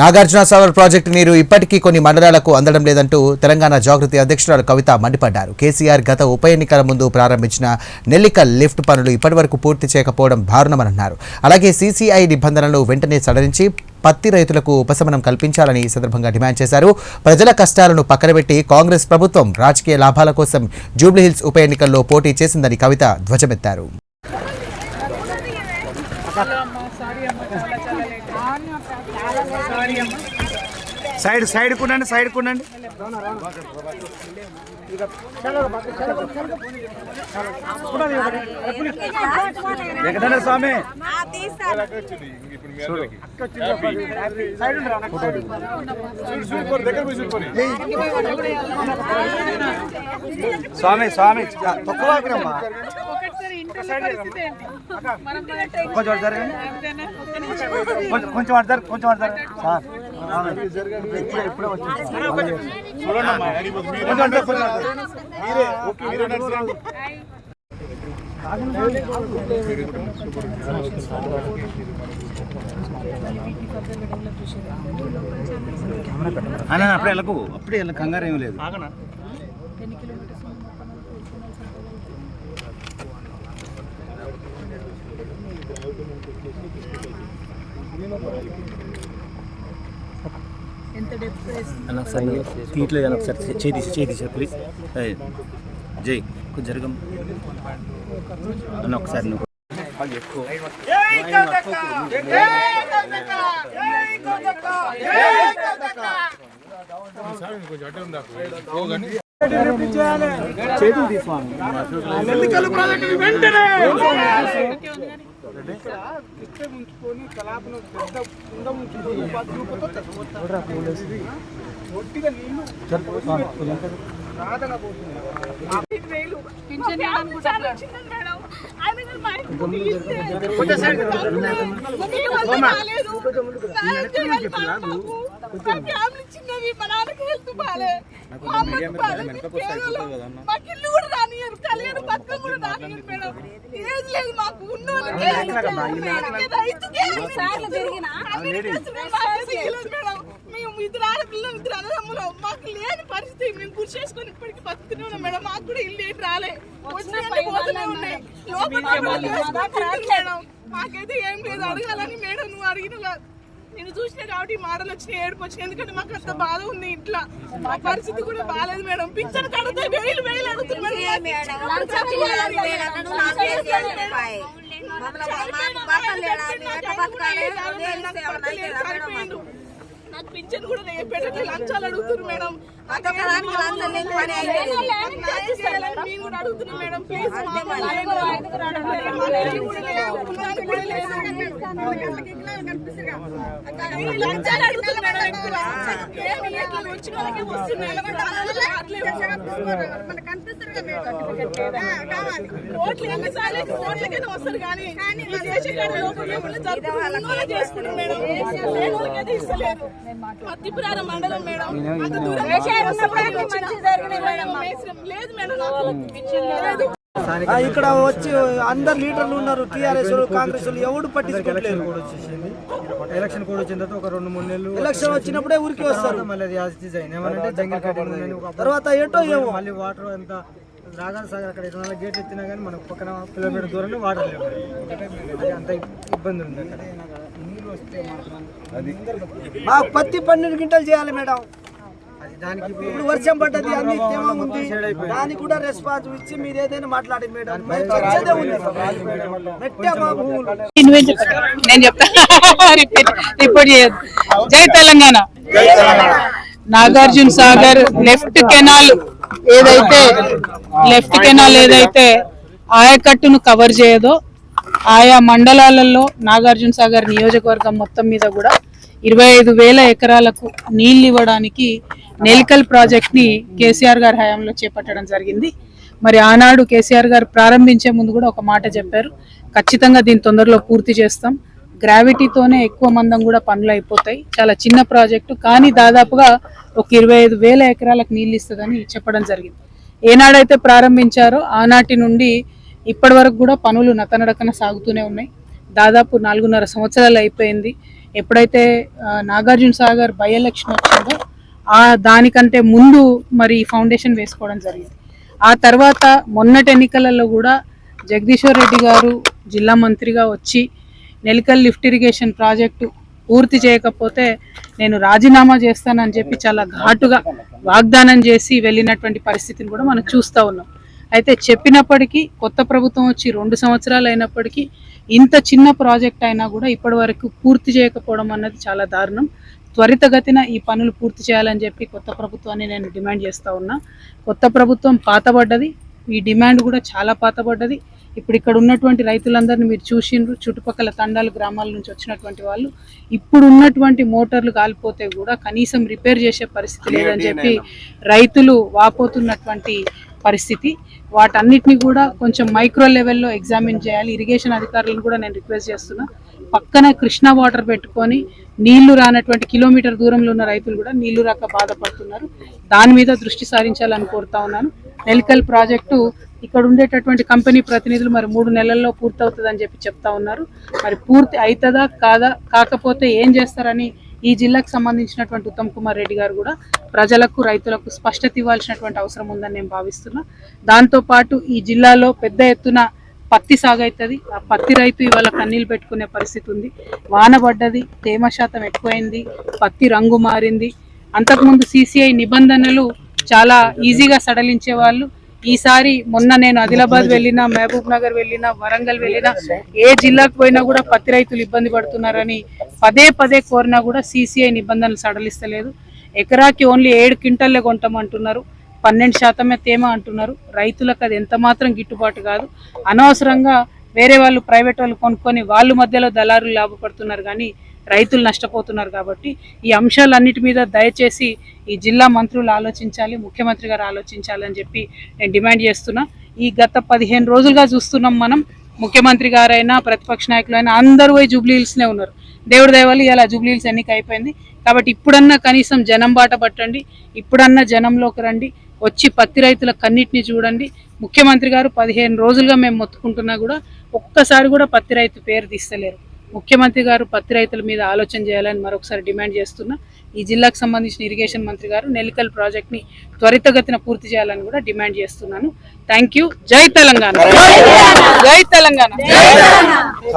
Nagarjuna Sagar project నీరు ఇప్పటికీ కొన్ని మండలాలకు అందడం లేదంటూ తెలంగాణ జాగృతి అధ్యక్షురాలు కవిత మండిపడ్డారు. కేసీఆర్ గత ఉప ఎన్నికల ముందు ప్రారంభించిన నెల్లికల్ లిఫ్ట్ పనులు ఇప్పటివరకు పూర్తి చేయకపోవడం దారుణమన్నారు అలాగే సీసీఐ నిబంధనలు వెంటనే సడలించి పత్తి రైతులకు ఉపశమనం కల్పించాలని ఈ సందర్భంగా డిమాండ్ చేశారు. ప్రజల కష్టాలను పక్కనబెట్టి కాంగ్రెస్ ప్రభుత్వం రాజకీయ లాభాల కోసం జూబ్లీహిల్స్ ఉప ఎన్నికల్లో పోటీ చేసిందని కవిత ధ్వజమెత్తారు. సైడ్ సైడ్ kunడండి సైడ్ kunడండి ఎక్కడండి స్వామి. స్వామి స్వామి తొక్కవాకరమ్మా కొంచెం జరగండి. కొంచెం జరగ కొంచెం సార్. వచ్చింది కొంచెం అటు జరగ, కొంచెం అటు జరగ. లేదు ఎంత డెప్త్ వేసి అన్న ఒకసారి తీట్లో అన్న ఒకసారి చేతి చేతి సార్ ప్లీజ్ ఏయ్, జై కొంచెం జరగం అన్న ఒకసారి నువ్వు కాల్ చేసుకో. చేతులు మాకు ఇల్లు కూడా రానియరు కళ్యాణ పథకం కూడా రానియరు మేడం ఏది లేదు మాకు ఉన్న రైతుకే మేడం మేము ఇద్దరు ఆడపిల్లలు ఇద్దరు అన్నదమ్ములు మాకు లేని పరిస్థితి మేము కృషి చేసుకొని ఇప్పటికి బతుకుతూనే ఉన్నాం మేడం మాకు కూడా ఇల్లు ఏం రాలే వచ్చిన పోతూనే ఉన్నాయి మాకైతే ఏం లేదు అడగాలని మేడం నువ్వు అడిగిన నేను చూసిన కాబట్టి మాటలు వచ్చిన ఏడుపు వచ్చినాయి ఎందుకంటే మాకు అంత బాధ ఉంది ఇంట్లో మా పరిస్థితి కూడా బాగాలేదు మేడం పింఛన్ కడితే వేలు వేలు అడుగుతున్నారు చనిపోయిండు. నాకు పింఛన్ కూడా పెట్టట్లేదు లంచాలు అడుగుతున్నారు మేడం మేము కూడా అడుగుతున్నాం మేడం ప్లీజ్ లంచాలు అడుగుతున్నారు వచ్చిన వాళ్ళకి వస్తారు కానీ మండలం మేడం? లేదు మేడం ఇక్కడ వచ్చి అందరు లీడర్లు ఉన్నారు టీఆర్ఎస్ కాంగ్రెస్ ఎవడు పట్టించుకోవట్లేదు. ఎలక్షన్ కూడా వచ్చిన తర్వాత ఒక రెండు మూడు నెలలు ఎలక్షన్ వచ్చినప్పుడే ఊరికి వస్తారు. మళ్ళీ జంగిల్ తర్వాత ఏంటో ఏమో. మళ్ళీ వాటర్ అంతా నాగార్ సాగర్ అక్కడ ఇరవై నాలుగు గేట్ ఎత్తినా కానీ మనకు పక్కన కిలోమీటర్ దూరంలో వాటర్ లేవు అంత ఇబ్బంది ఉంది అక్కడ. మాకు పత్తి పన్నెండు గింటలు చేయాలి మేడం. అది దానికి ఇప్పుడు వర్షం పడ్డది అన్ని తేమ ఉంది. దానికి కూడా రెస్పాన్స్ ఇచ్చి మీరు ఏదైనా మాట్లాడండి మేడం. మేము చచ్చేదే ఉంది. నెట్టే మా భూములు నువ్వే చెప్పు. నేను చెప్తా రిపోర్ట్ చేయదు జై తెలంగాణ. నాగార్జున సాగర్ లెఫ్ట్ కెనాల్ ఏదైతే లెఫ్ట్ కెనాల్ ఏదైతే ఆయకట్టును కవర్ చేయదో ఆయా మండలాలలో నాగార్జున సాగర్ నియోజకవర్గం మొత్తం మీద కూడా ఇరవై ఐదు వేల ఎకరాలకు నీళ్ళు ఇవ్వడానికి నెలికల్ ప్రాజెక్ట్ని కేసీఆర్ గారి హయాంలో చేపట్టడం జరిగింది. మరి ఆనాడు కేసీఆర్ గారు ప్రారంభించే ముందు కూడా ఒక మాట చెప్పారు. ఖచ్చితంగా దీన్ని తొందరలో పూర్తి చేస్తాం. గ్రావిటీతోనే ఎక్కువ మందం కూడా పనులు అయిపోతాయి. చాలా చిన్న ప్రాజెక్టు కానీ దాదాపుగా ఒక ఇరవై ఐదు వేల ఎకరాలకు నీళ్ళు ఇస్తుందని చెప్పడం జరిగింది. ఏనాడైతే ప్రారంభించారో ఆనాటి నుండి ఇప్పటి వరకు కూడా పనులు నతనడకన సాగుతూనే ఉన్నాయి. దాదాపు నాలుగున్నర సంవత్సరాలు అయిపోయింది. ఎప్పుడైతే నాగార్జున సాగర్ బై ఎలక్షన్ వచ్చిందో ఆ దానికంటే ముందు మరి ఫౌండేషన్ వేసుకోవడం జరిగింది. ఆ తర్వాత మొన్నటి ఎన్నికలలో కూడా జగదీశ్వర్ రెడ్డి గారు జిల్లా మంత్రిగా వచ్చి నెలికల్ లిఫ్ట్ ఇరిగేషన్ ప్రాజెక్టు పూర్తి చేయకపోతే నేను రాజీనామా చేస్తానని చెప్పి చాలా ఘాటుగా వాగ్దానం చేసి వెళ్ళినటువంటి పరిస్థితిని కూడా మనం చూస్తూ ఉన్నాం. అయితే చెప్పినప్పటికీ కొత్త ప్రభుత్వం వచ్చి రెండు సంవత్సరాలు అయినప్పటికీ ఇంత చిన్న ప్రాజెక్ట్ అయినా కూడా ఇప్పటి వరకు పూర్తి చేయకపోవడం అన్నది చాలా దారుణం. త్వరితగతిన ఈ పనులు పూర్తి చేయాలని చెప్పి కొత్త ప్రభుత్వాన్ని నేను డిమాండ్ చేస్తూ ఉన్నా. కొత్త ప్రభుత్వం పాతబడ్డది. ఈ డిమాండ్ కూడా చాలా పాతబడ్డది. ఇప్పుడు ఇక్కడ ఉన్నటువంటి రైతులందరినీ మీరు చూసిండ్రు. చుట్టుపక్కల తండాలు గ్రామాల నుంచి వచ్చినటువంటి వాళ్ళు. ఇప్పుడు ఉన్నటువంటి మోటార్లు కాలిపోతే కూడా కనీసం రిపేర్ చేసే పరిస్థితి లేదని చెప్పి రైతులు వాపోతున్నటువంటి పరిస్థితి. వాటన్నిటిని కూడా కొంచెం మైక్రో లెవెల్లో ఎగ్జామిన్ చేయాలి. ఇరిగేషన్ అధికారులను కూడా నేను రిక్వెస్ట్ చేస్తున్నా. పక్కన కృష్ణా వాటర్ పెట్టుకొని నీళ్ళు రానటువంటి కిలోమీటర్ దూరంలో ఉన్న రైతులు కూడా నీళ్ళు రాక బాధపడుతున్నారు. దాని మీద దృష్టి సారించాలని కోరుతా ఉన్నాను. నెల్కల్ ప్రాజెక్టు ఇక్కడ ఉండేటటువంటి కంపెనీ ప్రతినిధులు మరి మూడు నెలల్లో పూర్తవుతుందని చెప్పి చెప్తా ఉన్నారు. మరి పూర్తి అవుతుందా కాదా కాకపోతే ఏం చేస్తారని ఈ జిల్లాకు సంబంధించినటువంటి ఉత్తమ్ కుమార్ రెడ్డి గారు కూడా ప్రజలకు రైతులకు స్పష్టత ఇవ్వాల్సినటువంటి అవసరం ఉందని నేను భావిస్తున్నా. దాంతోపాటు ఈ జిల్లాలో పెద్ద ఎత్తున పత్తి సాగు అవుతుంది. ఆ పత్తి రైతు ఇవాళ కన్నీళ్ళు పెట్టుకునే పరిస్థితి ఉంది. వాన పడ్డది తేమ శాతం ఎక్కువైంది పత్తి రంగు మారింది. అంతకుముందు సిసిఐ నిబంధనలు చాలా ఈజీగా సడలించే వాళ్ళు. ఈసారి మొన్న నేను ఆదిలాబాద్ వెళ్ళినా మహబూబ్ నగర్ వెళ్ళినా వరంగల్ వెళ్ళినా ఏ జిల్లాకు పోయినా కూడా పత్తి రైతులు ఇబ్బంది పడుతున్నారని పదే పదే కోరినా కూడా సీసీఐ నిబంధనలు సడలిస్తలేదు. ఎకరాకి ఓన్లీ ఏడు క్వింటల్లే కొంటామంటున్నారు పన్నెండు శాతమే తేమ అంటున్నారు. రైతులకు అది ఎంత మాత్రం గిట్టుబాటు కాదు. అనవసరంగా వేరే వాళ్ళు ప్రైవేట్ వాళ్ళు కొనుక్కొని వాళ్ళు మధ్యలో దళారులు లాభపడుతున్నారు కానీ రైతులు నష్టపోతున్నారు కాబట్టి ఈ అంశాలన్నిటి మీద దయచేసి ఈ జిల్లా మంత్రులు ఆలోచించాలి ముఖ్యమంత్రి గారు ఆలోచించాలని చెప్పి నేను డిమాండ్ చేస్తున్నా. ఈ గత పదిహేను రోజులుగా చూస్తున్నాం మనం. ముఖ్యమంత్రి గారైనా ప్రతిపక్ష నాయకులైనా అందరూ పోయి జూబ్లీ హిల్స్నే ఉన్నారు. దేవుడి దయవల్ల ఇలా జూబ్లీ హిల్స్ ఎన్నిక అయిపోయింది. కాబట్టి ఇప్పుడన్నా కనీసం జనం బాట పట్టండి. ఇప్పుడన్నా జనంలోకి రండి. వచ్చి పత్తి రైతుల కన్నిటిని చూడండి. ముఖ్యమంత్రి గారు పదిహేను రోజులుగా మేము మొత్తుకుంటున్నా కూడా ఒక్కసారి కూడా పత్తి రైతు పేరు తీస్తలేరు. ముఖ్యమంత్రి గారు పత్తి రైతుల మీద ఆలోచన చేయాలని మరొకసారి డిమాండ్ చేస్తున్నా. ఈ జిల్లాకు సంబంధించిన ఇరిగేషన్ మంత్రి గారు నెల్లికల్ ప్రాజెక్ట్ని త్వరితగతిన పూర్తి చేయాలని కూడా డిమాండ్ చేస్తున్నాను. Thank you. జై తెలంగాణ. జై తెలంగాణ.